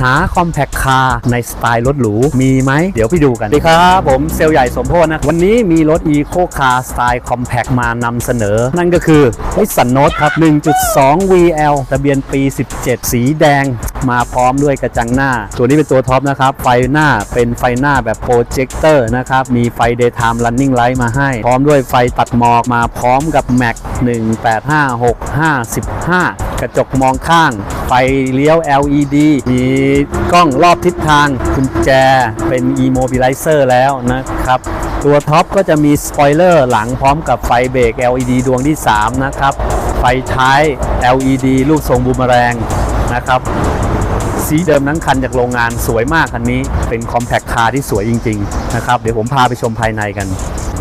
หาคอมแพคคาร์ในสไตล์รถหรู มีไหม เดี๋ยวไปดูกันสวัสดีครับ ผมเซลลใหญ่สมโพธนะ วันนี้มีรถ Eco Car สไตล์คอมแพคมานำเสนอ นั่นก็คือ Nissan Note ครับ 1.2 VL ทะเบียนปี 17 สีแดง มาพร้อมด้วยกระจังหน้า ตัวนี้เป็นตัวท็อปนะครับ ไฟหน้าเป็นไฟหน้าแบบโปรเจคเตอร์นะครับ มีไฟ Daytime Running Light มาให้ พร้อมด้วยไฟตัดหมอกมาพร้อมกับ Mac 1856515 กระจกมองข้าง ไฟเลี้ยว LED มีกล้องรอบทิศทางกุญแจเป็น e-mobilizer แล้วนะครับ ตัวท็อปก็จะมีสปอยเลอร์หลังพร้อมกับไฟเบรก LED ดวงที่ 3 นะครับ ไฟท้าย LED รูปทรงบูมแมลงนะครับสีเดิมทั้งคันจากโรงงานสวยมากคันนี้ เป็นคอมแพคคาร์ที่สวยจริง ๆ นะครับ เดี๋ยวผมพาไปชมภายในกัน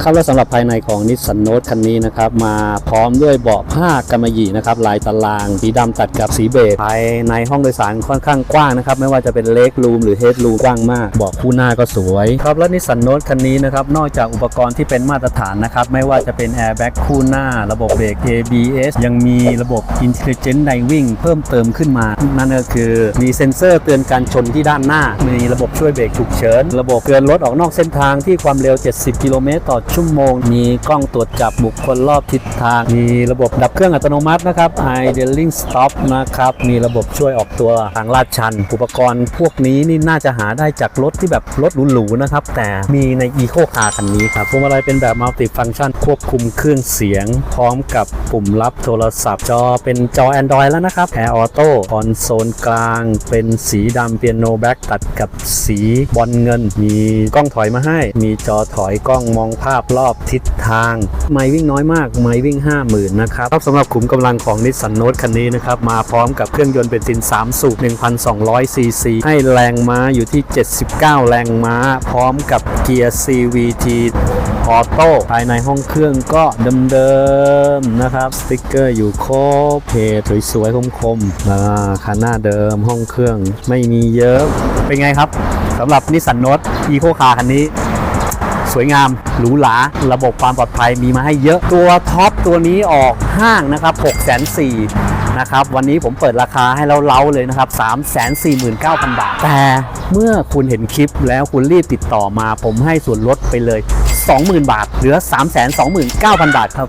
ครับและสำหรับภายในของนิสสันโน e คันนี้นะครับมาพร้อมด้วยเบาะผ้ากำมะหยี่นะครับลายตารางสีดำตัดกับสีเบจภายในห้องโดยสารค่อนข้างกว้างนะครับไม่ว่าจะเป็นเล็กรูมหรือเฮดรูมกว้างมากเบาะคู่หน้าก็สวยครับและนิสสันโน e คันนี้นะครับนอกจากอุปกรณ์ที่เป็นมาตรฐานนะครับไม่ว่าจะเป็นแอร์แบ็กคู่หน้า ระบบเบรก ABS ยังมีระบบ Intelligent Driving เพิ่มเติมขึ้นมา นั่นก็คือมีเซ็นเซอร์เตือนการชนที่ด้านหน้า มีระบบช่วยเบรกฉุกเฉิน ระบบเตือนรถออกนอกเส้นทางที่ความเร็ว 70 กิโลเมตรต่อชั่วโมง มีกล้องตรวจจับบุคคลรอบทิศทาง มีระบบดับเครื่องอัตโนมัตินะครับ idling stop นะครับ มีระบบช่วยออกตัวทางลาดชัน อุปกรณ์พวกนี้นี่น่าจะหาได้จากรถที่แบบรถหรูๆนะครับ แต่มีใน Eco Car คันนี้ครับพวงมาลัยเป็นแบบ multi function ควบคุมเครื่องเสียง พร้อมกับปุ่มรับโทรศัพท์ จอเป็นจอ Android แล้วนะครับ Air Auto คอนโซลกลาง เป็นสีดำเปียโนแบ็กตัดกับสีบอลเงิน มีกล้องถอยมาให้ มีจอถอยกล้องมองภาพรอบทิศทาง ไม่วิ่งน้อยมาก ไม่วิ่ง 50,000 นะครับครับสำหรับขุมกำลังของ Nissan Note คันนี้นะครับมาพร้อมกับเครื่องยนต์เบนซิน 3 สูบ 1,200 ซีซี ให้แรงม้าอยู่ที่ 79 แรงม้า พร้อมกับเกียร์ CVT ออโต้ภายในห้องเครื่องก็เดิมๆนะครับ สติกเกอร์อยู่ครบเพจสวยๆคมๆอ่าคันหน้าเดิมห้องเครื่องไม่มีเยอะ เป็นไงครับสำหรับนิสสันโนตอีโคคาร์คันนี้ สวยงามหรูหราระบบความปลอดภัยมีมาให้เยอะตัวท็อปตัวนี้ออกห้างนะครับ6 4 0 0 0นะครับวันนี้ผมเปิดราคาให้เราเล้าเลยนะครับ 349,000 บาท แต่เมื่อคุณเห็นคลิปแล้วคุณรีบติดต่อมา ผมให้ส่วนลดไปเลย 20,000 บาท เหลือ 329,000 บาทครับ